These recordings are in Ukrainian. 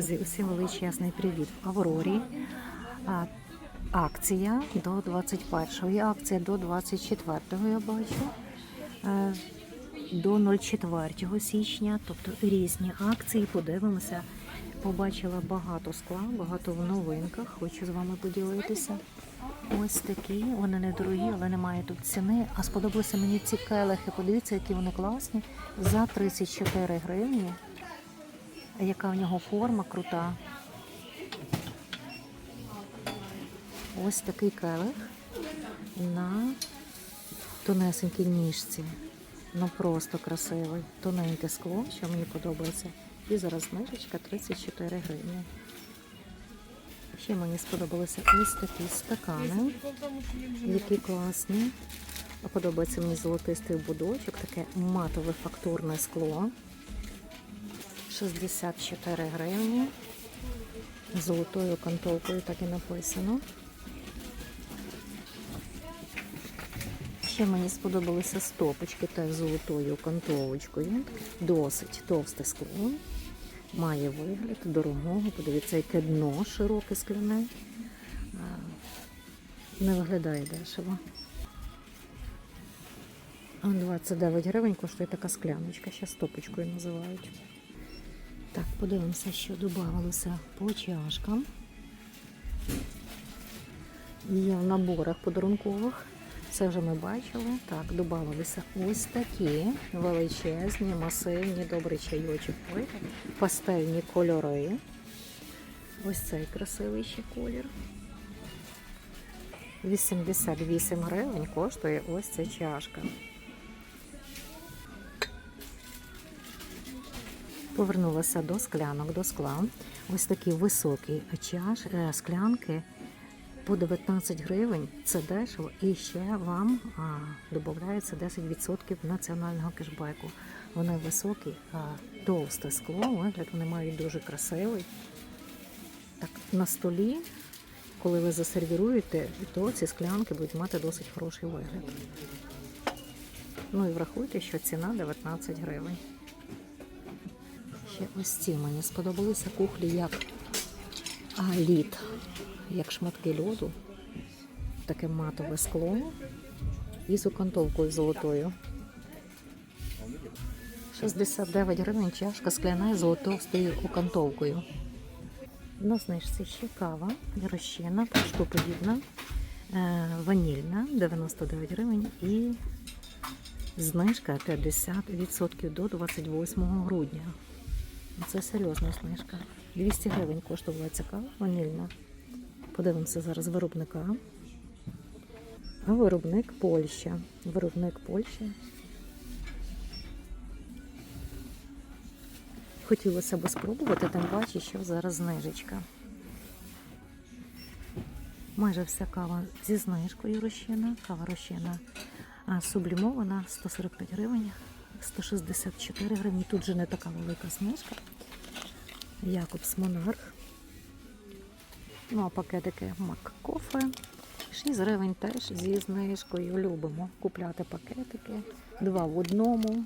Друзі, усім величезний привіт в Аврорі. Акція до 21-го, акція до 24-го, я бачу. Е, До 04 січня, тобто різні акції. Подивимося. Побачила багато скла, багато в новинках. Хочу з вами поділитися. Ось такі, вони недорогі, але немає тут ціни. А сподобалися мені ці келихи. Подивіться, які вони класні. За 34 гривні. Яка в нього форма крута. Ось такий келих на тонесенькій ніжці. Ну просто красивий. Тоненьке скло, що мені подобається. І зараз знижечка 34 гривні. Ще мені сподобалися ось такі стакани, які класні. Подобається мені золотистий будочок, таке матове фактурне скло. 64 гривні. Золотою кантовкою так і написано. Ще мені сподобалися стопочки теж золотою кантовочкою. Досить товсте скло. Має вигляд дорогого. Подивіться, яке дно широке скляне. Не виглядає дешево. 29 гривень коштує така скляночка, ще стопочкою називають. Так, подивимося, що додавалося по чашкам. Є в наборах подарункових. Це вже ми бачили. Так, додавалися ось такі величезні, масивні, добрий чайочок, пастельні кольори. Ось цей красивий ще колір. 88 гривень коштує ось ця чашка. Повернулася до склянок, до скла. Ось такі високі чаш, е, склянки по 19 гривень. Це дешево. І ще вам додається 10% національного кешбеку. Вони високі, товсте скло, вигляд вони мають дуже красивий. Так, на столі, коли ви засервіруєте, то ці склянки будуть мати досить хороший вигляд. Ну і врахуйте, що ціна 19 гривень. Ще ось ці мені сподобалися кухлі як а, лід, як шматки льоду. Таке матове скло і з окантовкою золотою. 69 гривень чашка скляна з золотовстою окантовкою. На знижці ще кава, розчинна, пушкоподібна, е, ванільна 99 гривень і знижка 50% до 28 грудня. Це серйозна знижка. 200 гривень коштувала ця кава ванільна. Подивимося зараз виробника. А виробник Польща. Виробник Польщі. Хотілося б спробувати, тим паче, що зараз знижечка. Майже вся кава зі знижкою розчина. Кава розчина сублімована 145 гривень, 164 гривні. Тут же не така велика знижка. Якобс Монарх. Ну, а пакетики Мак Кофе. 6 гривень теж зі знижкою. Любимо купляти пакетики. Два в одному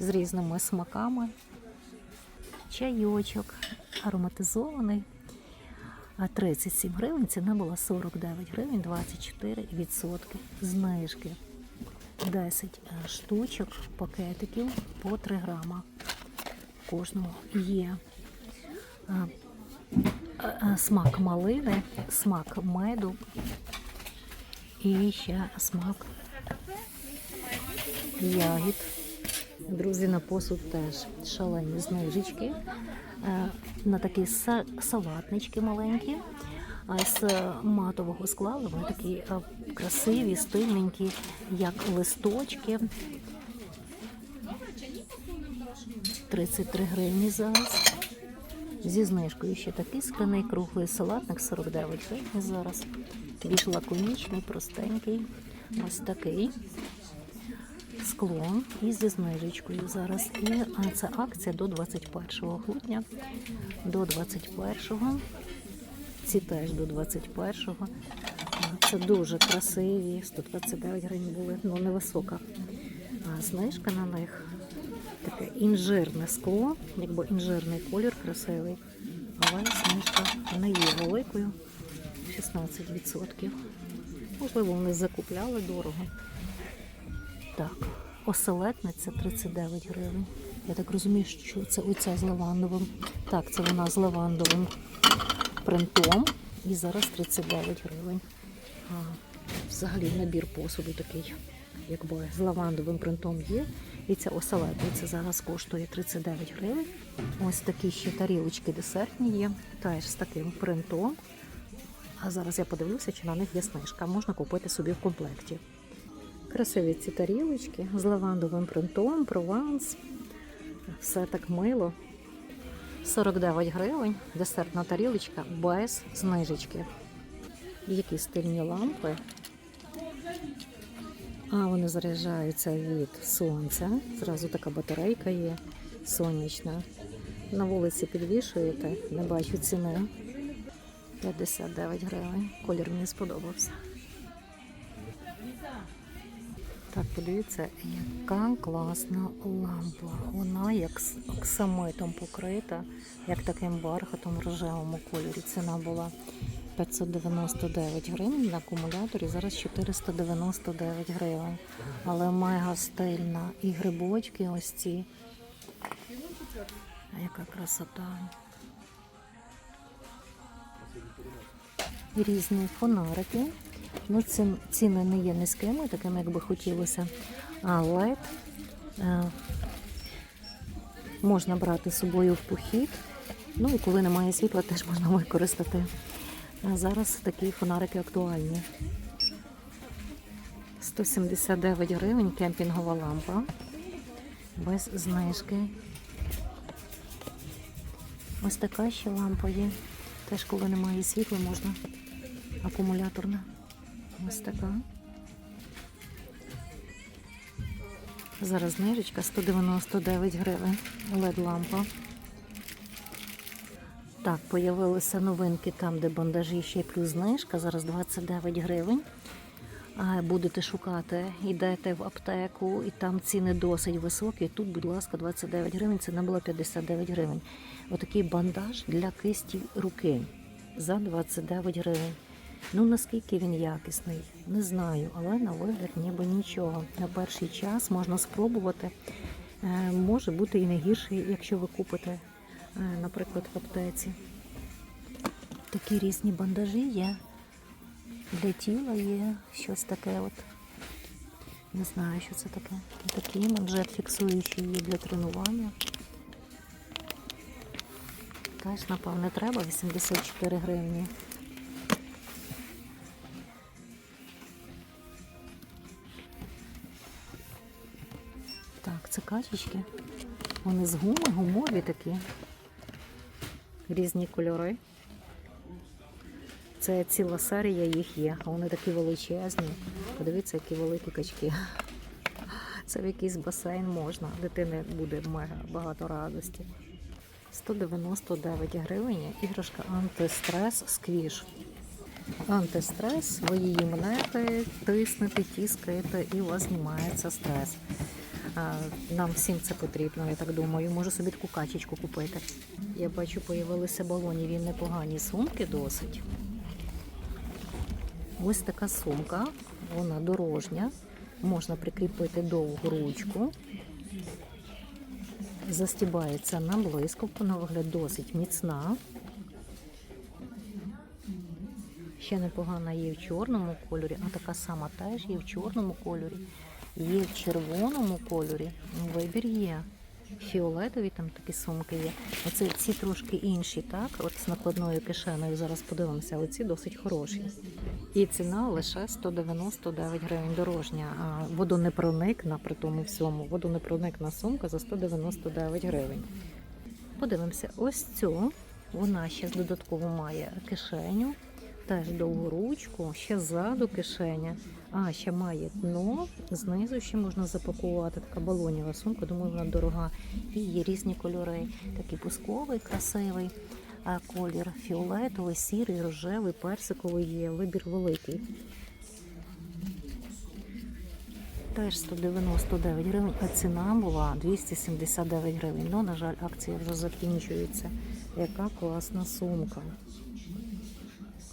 з різними смаками. Чайочок ароматизований. А 37 гривень, ціна була 49 гривень, 24 відсотки знижки. 10 штучок пакетиків по 3 грама. Кожного є смак малини, смак меду і ще смак ягід. Друзі, на посуд теж шалені знижечки. На такі салатнички маленькі. З матового скла вони такі красиві, стильненькі, як листочки. 33 гривні зараз. Зі знижкою ще такий скляний круглий салатник 49 гривень зараз. Більш лаконічний, простенький. Ось такий скло і зі знижечкою зараз. І це акція до 21 грудня. До 21-го. Ці теж до 21-го. Це дуже красиві. 129 гривень були, ну невисока. Знижка на них таке інжирне скло, якби інжирний колір красивий. але знижка не є великою. 16%. Можливо, вони закупляли дорого. Так, оселедниця 39 гривень. Я так розумію, що це оця з лавандовим. Так, це вона з лавандовим принтом. І зараз 39 гривень. А, взагалі набір посуду такий, якби з лавандовим принтом є. Ця оселедниця зараз коштує 39 гривень. Ось такі ще тарілочки десертні є, теж з таким принтом. А зараз я подивлюся, чи на них є знижка. Можна купити собі в комплекті. Красиві ці тарілочки з лавандовим принтом, прованс. Все так мило. 49 гривень, десертна тарілочка без знижечки. Які стильні лампи. А вони заряджаються від сонця. Зразу така батарейка є сонячна. На вулиці підвішуєте, не бачу ціни. 59 гривень. Колір мені сподобався. Так, подивіться, яка класна лампа. Вона як оксамитом покрита, як таким бархатом рожевому кольорі. Ціна була 599 гривень на акумуляторі, зараз 499 гривень. Але мега стильна. І грибочки ось ці. А яка красота. І різні фонарики. Ну, ці, ціни не є низькими, такими, як би хотілося. А LED е, можна брати з собою в похід. Ну і коли немає світла, теж можна використати. А зараз такі фонарики актуальні. 179 гривень кемпінгова лампа. Без знижки. Ось така ще лампа є. Теж коли немає світла, можна акумуляторна. Ось така. Зараз знижечка 199 гривень. led лампа. Так, появилися новинки там, де бандажі ще плюс знижка. Зараз 29 гривень. Будете шукати, йдете в аптеку, і там ціни досить високі. Тут, будь ласка, 29 гривень, ціна була 59 гривень. Отакий бандаж для кисті руки за 29 гривень. Ну наскільки він якісний, не знаю, але на вигляд ніби нічого. На перший час можна спробувати. Е, Може бути і не гірший, якщо ви купите, наприклад, в аптеці. Такі різні бандажі є. Для тіла є щось таке от. Не знаю, що це таке. Такий манжет фіксуючий є для тренування. Теж, напевне, треба 84 гривні. Так, це качечки. Вони з гуми, гумові такі. Різні кольори. Це ціла серія їх є, а вони такі величезні. Подивіться, які великі качки. Це в якийсь басейн можна. Дитини буде мега багато радості. 199 гривень. Іграшка антистрес сквіш. Антистрес, ви її мнете, тиснете, тіскаєте і у вас знімається стрес. Нам всім це потрібно, я так думаю. Можу собі таку качечку купити. Я бачу, появилися балоніві непогані сумки досить. Ось така сумка, вона дорожня. Можна прикріпити довгу ручку. Застібається на блискавку, на вигляд досить міцна. Ще непогана є в чорному кольорі, а така сама теж є в чорному кольорі, є в червоному кольорі. Ну, Вибір є. Фіолетові там такі сумки є. Оце ці трошки інші, так? От з накладною кишеною зараз подивимося, оці досить хороші. І ціна лише 199 гривень дорожня. А водонепроникна при тому всьому. Водонепроникна сумка за 199 гривень. Подивимося, ось цю. Вона ще додатково має кишеню, теж довгу ручку, ще ззаду кишеня. А, ще має дно, знизу ще можна запакувати. Така балонєва сумка, думаю, вона дорога. І є різні кольори. Такий пусковий, красивий колір фіолетовий, сірий, рожевий, персиковий є. Вибір великий. Теж 199 гривень, а ціна була 279 гривень. Ну, на жаль, акція вже закінчується. Яка класна сумка.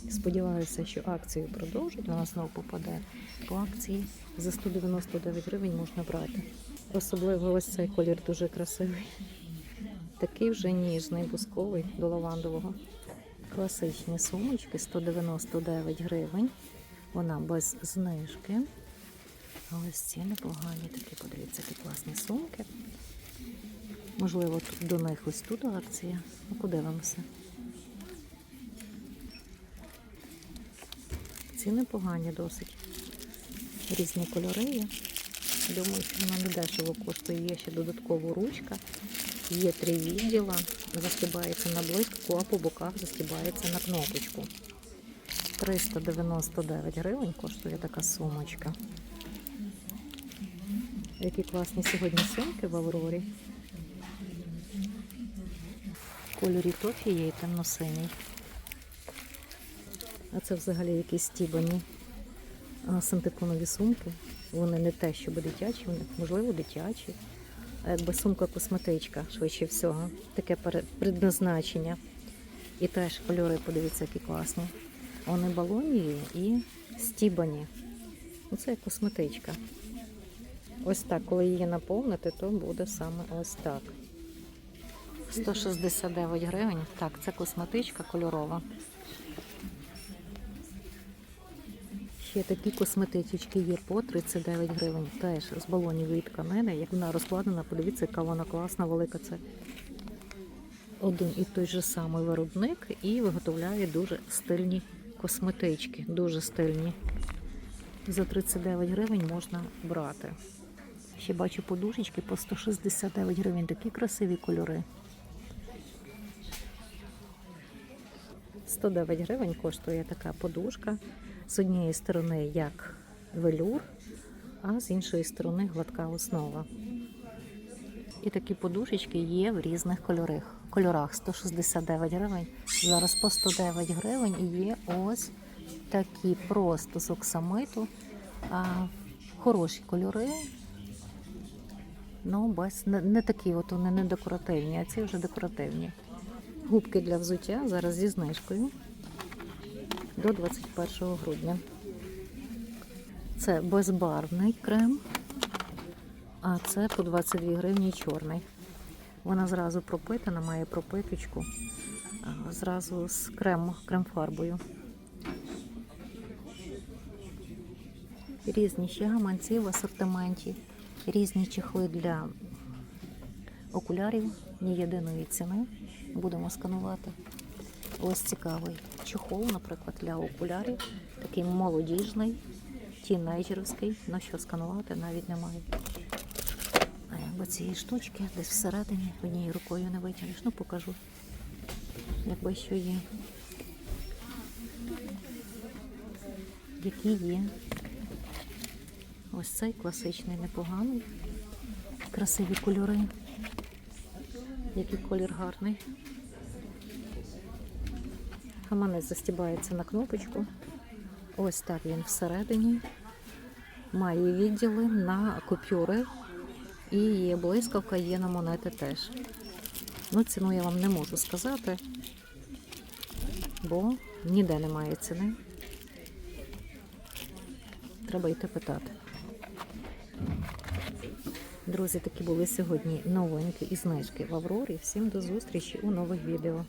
Сподіваюся, що акцію продовжать, вона знову попаде по акції. За 199 гривень можна брати. Особливо ось цей колір дуже красивий. Такий вже ніжний, бусковий до лавандового. Класичні сумочки 199 гривень. Вона без знижки. А ось ці непогані такі, подивіться, які класні сумки. Можливо, до них ось тут акція. Ну, подивимося. Ці непогані досить. Різні кольори є. Думаю, що вона не дешево коштує. Є ще додаткова ручка. Є три відділа. Застібається на блискавку, а по боках застібається на кнопочку. 399 гривень коштує така сумочка. Які класні сьогодні сумки в Аврорі. В кольорі тофі є темно-синій. А це взагалі якісь стібані а, синтепонові сумки. Вони не те, щоб дитячі, вони, можливо, дитячі. А якби сумка косметичка, швидше всього. Таке предназначення. І теж кольори, подивіться, які класні. Вони балоніві і стібані. Це косметичка. Ось так, коли її наповнити, то буде саме ось так. 169 гривень. Так, це косметичка кольорова. Ще такі косметички є по 39 гривень. Теж з балонівої тканини. Як вона розкладена, подивіться, яка вона класна, велика. Це один і той же самий виробник і виготовляє дуже стильні косметички. Дуже стильні. За 39 гривень можна брати. Ще бачу подушечки по 169 гривень. Такі красиві кольори. 109 гривень коштує така подушка. З однієї сторони як велюр, а з іншої сторони гладка основа. І такі подушечки є в різних кольорах. кольорах 169 гривень. Зараз по 109 гривень і є ось такі просто з оксамиту. А, хороші кольори. Ну, без не, не такі, от вони не декоративні, а ці вже декоративні. Губки для взуття зараз зі знижкою до 21 грудня. Це безбарвний крем, а це по 22 гривні чорний. Вона зразу пропитана, має пропиточку, зразу з крем, крем-фарбою. Різні ще гаманці в асортименті, різні чехли для окулярів, ні єдиної ціни. Будемо сканувати. Ось цікавий чехол, наприклад, для окулярів. Такий молодіжний, тінейджерський. На що сканувати навіть немає. А якби цієї штучки десь всередині однією рукою не витягнеш. Ну покажу. Якби що є. Які є. Ось цей класичний, непоганий. Красиві кольори. Який колір гарний. Гаманець застібається на кнопочку. Ось так він всередині. Має відділи на купюри. І є блискавка, є на монети теж. Ну, ціну я вам не можу сказати, бо ніде немає ціни. Треба йти питати. Друзі, такі були сьогодні новинки і знижки в Аврорі. Всім до зустрічі у нових відео.